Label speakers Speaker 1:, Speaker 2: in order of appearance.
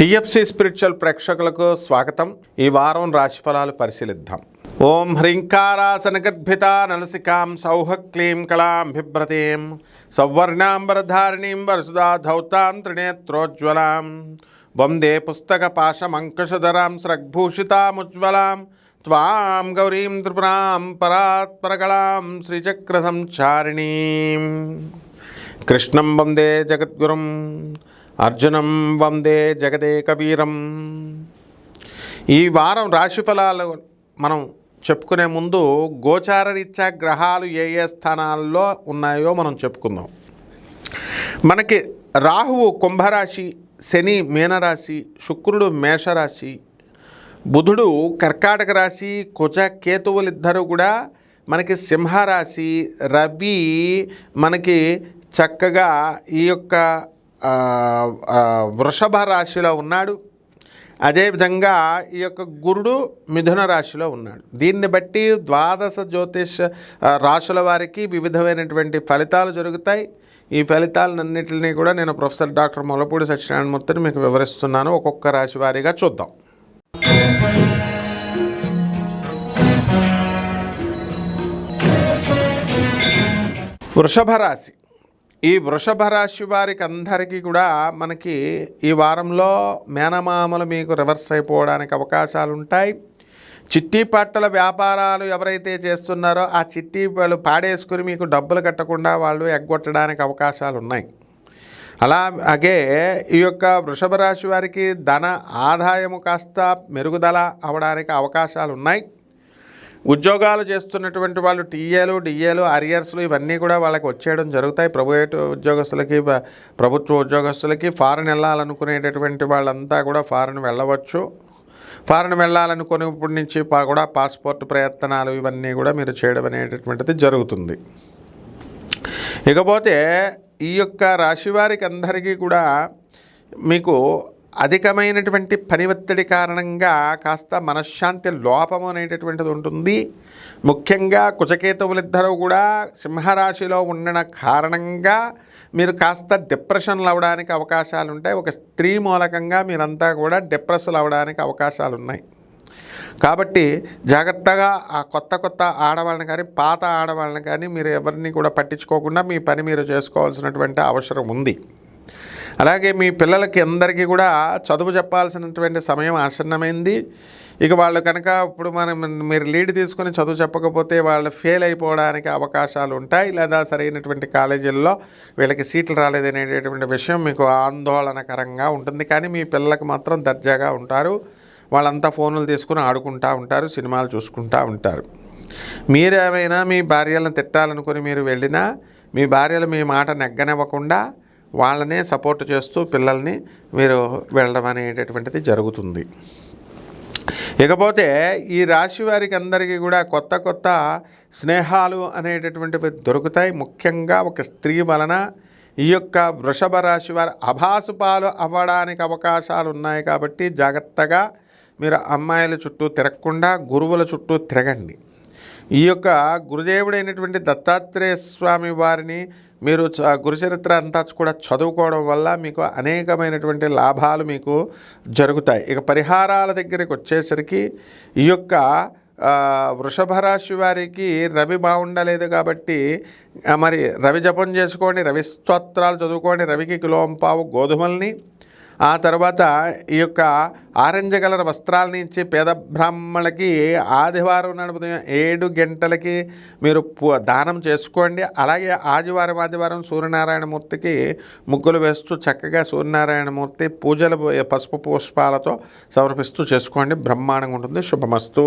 Speaker 1: TFC spiritual ప్రేక్షకులకు స్వాగతం. ఈ వారం రాశిఫలాలు పరిశీలిద్దాం. ఓం హ్రీంకారాసన గర్భిత నలసికాం సౌహ క్లీం కళాం బిభ్రతీం సౌవర్ణాంబరధారిణీం వరసుదా ధౌతాం త్రినేత్రోజ్వలాం వందే పుస్తక పాశమంకుశధరాం స్రగ్భూషితాముజ్వలాం త్వాం గౌరీం త్రిపురాం పరాత్పరకళాం శ్రీచక్రసంచారిణీం. కృష్ణం వందే జగద్గురుం అర్జునం వందే జగదేకవీరం. ఈ వారం రాశిఫలాలు మనం చెప్పుకునే ముందు గోచారరీత్యా గ్రహాలు ఏ ఏ స్థానాల్లో ఉన్నాయో మనం చెప్పుకుందాం. మనకి రాహువు కుంభరాశి శని మీనరాశి శుక్రుడు మేషరాశి బుధుడు కర్కాటక రాశి కుజ కేతువులిద్దరూ కూడా మనకి సింహరాశి రవి మనకి చక్కగా ఈ యొక్క వృషభ రాశిలో ఉన్నాడు. అదేవిధంగా ఈ యొక్క గురుడు మిథున రాశిలో ఉన్నాడు. దీన్ని బట్టి ద్వాదశ జ్యోతిష్ రాశుల వారికి వివిధమైనటువంటి ఫలితాలు జరుగుతాయి. ఈ ఫలితాలన్నింటినీ కూడా నేను ప్రొఫెసర్ డాక్టర్ మొలపూడి సత్యనారాయణమూర్తిని మీకు వివరిస్తున్నాను. ఒక్కొక్క రాశి వారీగా చూద్దాం. వృషభ రాశి. ఈ వృషభ రాశి వారికి అందరికీ కూడా మనకి ఈ వారంలో మేనమామలు మీకు రివర్స్ అయిపోవడానికి అవకాశాలు ఉంటాయి చిట్టి పట్టల వ్యాపారాలు ఎవరైతే చేస్తున్నారో ఆ చిట్టి వాళ్ళు పాడేసుకుని మీకు డబ్బులు కట్టకుండా వాళ్ళు ఎగ్గొట్టడానికి అవకాశాలు ఉన్నాయి అలాగే ఈ యొక్క వృషభ రాశి వారికి ధన ఆదాయము కాస్త మెరుగుదల అవడానికి అవకాశాలు ఉన్నాయి ఉద్యోగాలు చేస్తున్నటువంటి వాళ్ళు టీఏలు డిఏలు అరియర్స్లు ఇవన్నీ కూడా వాళ్ళకి వచ్చేయడం జరుగుతాయి. ప్రైవేట్ ఉద్యోగస్తులకి ప్రభుత్వ ఉద్యోగస్తులకి ఫారెన్ వెళ్ళాలనుకునేటటువంటి వాళ్ళంతా కూడా ఫారెన్ వెళ్ళవచ్చు. ఫారెన్ వెళ్ళాలనుకునేప్పటి నుంచి పా- కూడా పాస్పోర్ట్ ప్రయత్నాలు ఇవన్నీ కూడా మీరు చేయడం అనేటటువంటిది జరుగుతుంది. ఇకపోతే ఈ యొక్క రాశి వారికి అందరికీ కూడా మీకు అధికమైనటువంటి పని ఒత్తిడి కారణంగా కాస్త మనశ్శాంతి లోపం అనేటటువంటిది ఉంటుంది. ముఖ్యంగా కుచకేతువులిద్దరూ కూడా సింహరాశిలో ఉండడం కారణంగా మీరు కాస్త డిప్రెషన్లు అవడానికి అవకాశాలు ఉంటాయి ఒక స్త్రీ మూలకంగా మీరంతా కూడా డిప్రెస్లు అవడానికి అవకాశాలు ఉన్నాయి కాబట్టి జాగ్రత్తగా ఆ కొత్త కొత్త ఆడవాళ్ళని కానీ పాత ఆడవాళ్ళని కానీ మీరు ఎవరిని కూడా పట్టించుకోకుండా మీ పని మీరు చేసుకోవాల్సినటువంటి అవసరం ఉంది. అలాగే మీ పిల్లలకి అందరికీ కూడా చదువు చెప్పాల్సినటువంటి సమయం ఆసన్నమైంది. ఇక వాళ్ళు కనుక ఇప్పుడు మనం మీరు లీడ్ తీసుకొని చదువు చెప్పకపోతే వాళ్ళు ఫెయిల్ అయిపోవడానికి అవకాశాలు ఉంటాయి. లేదా సరైనటువంటి కాలేజీల్లో వీళ్ళకి సీట్లు రాలేదనేటటువంటి విషయం మీకు ఆందోళనకరంగా ఉంటుంది. కానీ మీ పిల్లలకు మాత్రం దర్జాగా ఉంటారు. వాళ్ళంతా ఫోన్లు తీసుకుని ఆడుకుంటూ ఉంటారు సినిమాలు చూసుకుంటూ ఉంటారు. మీరేమైనా మీ భార్యలను తిట్టాలనుకుని మీరు వెళ్ళినా మీ భార్యలు మీ మాట నెగ్గనివ్వకుండా వాళ్ళనే సపోర్ట్ చేస్తూ పిల్లల్ని మీరు వెళ్ళడం అనేటటువంటిది జరుగుతుంది. ఇకపోతే ఈ రాశి వారికి అందరికీ కూడా కొత్త కొత్త స్నేహాలు అనేటటువంటివి దొరుకుతాయి. ముఖ్యంగా ఒక స్త్రీ వలన ఈ యొక్క వృషభ రాశి వారి అభాసుపాలు అవ్వడానికి అవకాశాలు ఉన్నాయి కాబట్టి జాగ్రత్తగా మీరు అమ్మాయిల చుట్టూ తిరగకుండా గురువుల చుట్టూ తిరగండి. ఈ యొక్క గురుదేవుడైనటువంటి దత్తాత్రేయ స్వామి వారిని మీరు చ- గురుచరిత్ర అంతా కూడా చదువుకోవడం వల్ల మీకు అనేకమైనటువంటి లాభాలు మీకు జరుగుతాయి. ఇక పరిహారాల దగ్గరికి వచ్చేసరికి ఈ యొక్క వృషభ రాశి వారికి రవి బాగుండలేదు కాబట్టి మరి రవి జపం చేసుకోండి రవి స్తోత్రాలు చదువుకోండి రవికి కిలోంపావు గోధుమల్ని ఆ తర్వాత ఈ యొక్క ఆరెంజ్ కలర్ వస్త్రాలని ఇచ్చి పేద బ్రాహ్మణులకి ఆదివారం నడుపు ఏడు గంటలకి మీరు దానం చేసుకోండి. అలాగే ఆదివారం ఆదివారం సూర్యనారాయణమూర్తికి ముగ్గులు వేస్తూ చక్కగా సూర్యనారాయణమూర్తి పూజలు పసుపు పుష్పాలతో సమర్పిస్తూ చేసుకోండి. బ్రహ్మాండంగా ఉంటుంది. శుభమస్తు.